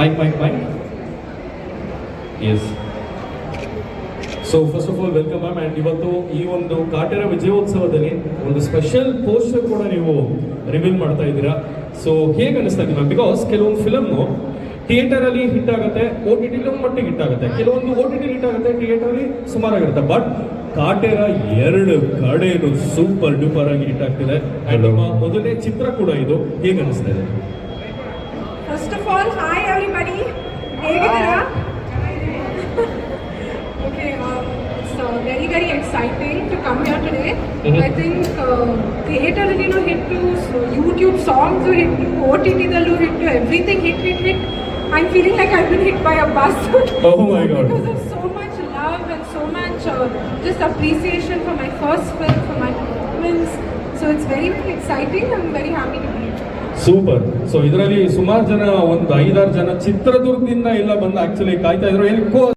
Mike mike mike yes so first of all welcome ma'am and ಇವತ್ತು ಈ ಒಂದು ಕಾಟೇರ ವಿಜಯೋತ್ಸವದಲ್ಲಿ ಒಂದು ಸ್ಪೆಷಲ್ ಪೋಸ್ಟರ್ ಕೂಡ ನೀವು ರಿವೀಲ್ ಮಾಡ್ತಾ ಇದ್ದೀರಾ. ಸೊ ಹೇಗೆ ಅನಿಸ್ತಾ ಇದೆ ಮ್ಯಾಮ್ ಬಿಕಾಸ್ ಕೆಲವೊಂದು ಫಿಲಮ್ನು ಥಿಯೇಟರಲ್ಲಿ ಹಿಟ್ ಆಗುತ್ತೆ ಓ ಟಿ ಟಿ ಮಟ್ಟಿಗೆ ಹಿಟ್ ಆಗುತ್ತೆ. ಕೆಲವೊಂದು ಓ ಟಿ ಟಿ ಹಿಟ್ ಆಗುತ್ತೆ ಥಿಯೇಟರಲ್ಲಿ ಸುಮಾರಾಗಿರುತ್ತೆ. ಬಟ್ ಕಾಟೇರ ಎರಡು ಕಡೆನು ಸೂಪರ್ ಡೂಪರ್ ಆಗಿ ಹಿಟ್ ಆಗ್ತಿದೆ. ಆ್ಯಂಡ್ ನಿಮ್ಮ ಮೊದಲನೇ ಚಿತ್ರ ಕೂಡ ಇದು. ಹೇಗೆ ಅನಿಸ್ತಾ ಇದೆ? First of all. ಹೇಗಿದ್ದೀರಾ Okay, um, it's uh, very very exciting to come here today. Mhm. I think uh, theatre ಅಲ್ಲಿನೂ ಹಿಟ್ಟು ಯೂಟ್ಯೂಬ್ ಸಾಂಗ್ಸ್ ಹಿಟ್ಟು O T ಟಿದಲ್ಲೂ hit everything hit hit hit I feeling like I been hit by a bus Oh my God. because of so much love and so much uh, just appreciation for my first film, for my performance. So it's very very exciting. I'm very Super. So ಇದರಲ್ಲಿ ಸುಮಾರು ಜನ, ಒಂದು ಐದಾರು ಜನ ಚಿತ್ರದುರ್ಗದಿಂದ ಎಲ್ಲ ಬಂದು actually ಕಾಯ್ತಾ ಇದ್ರು. ಏನಕ್ಕೋ